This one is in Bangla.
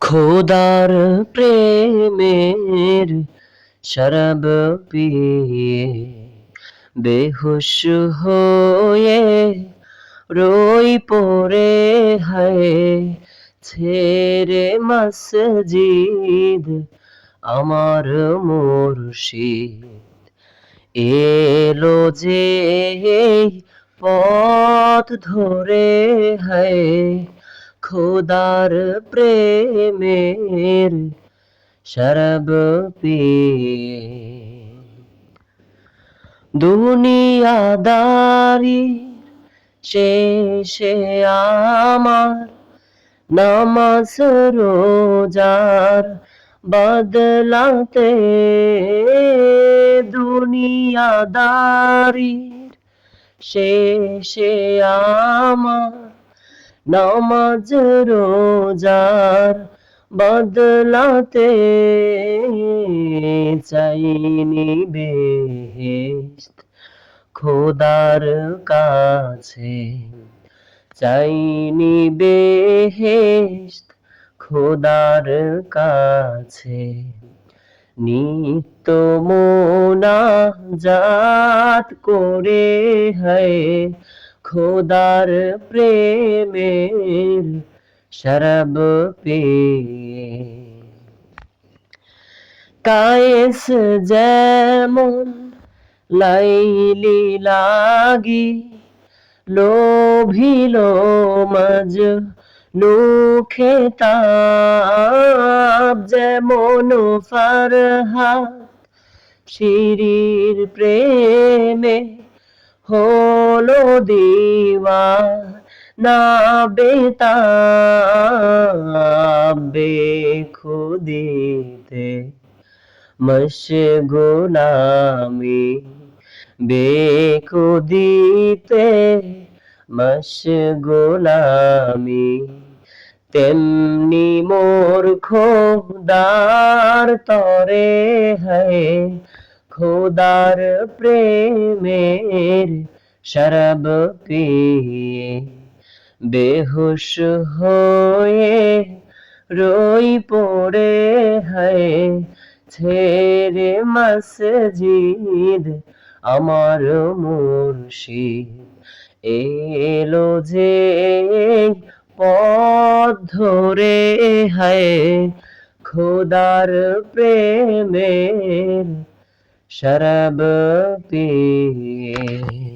খোদার প্রেমের শরব পিয়ে বেহুশ হয়ে রই পড়ে হায় ছেড়ে মসজিদ আমার মুর্শিদ। এলো যে পথ ধরে হায় খোদার প্রেমের শরব পিয়ে। দুনিয়াদারি শেষে আমার নামাজ রোজার বদলাতে দুনিয়াদারির শেষে আমার নামাজ রোজার বদলাতে চাইনি বেহেশত। খোদার কাছে চাইনি বেহেশত। খোদার কাছে নিত্য মোনা জাত করে হয় খোদার প্রেমের শরব পেয়ে। কায়েস যেমন লাইলি লাগি, লোভিল মজ নুখে তাপ যেমন ফরহাত, শিরির প্রেমে হলো দিওয়া না বেতাবে খুদিতে মশগুলামি বেখুদিতে মশগুলামি তেমনি মোর খোদার তরে হয় খোদার প্রেমের শরব পিয়ে বেহুশ হয়ে রই পড়ে হয় ছেড়ে মসজিদ আমার মুর্শিদ এলো যে পথ ধরে হয় খোদার প্রেমের পিয়ে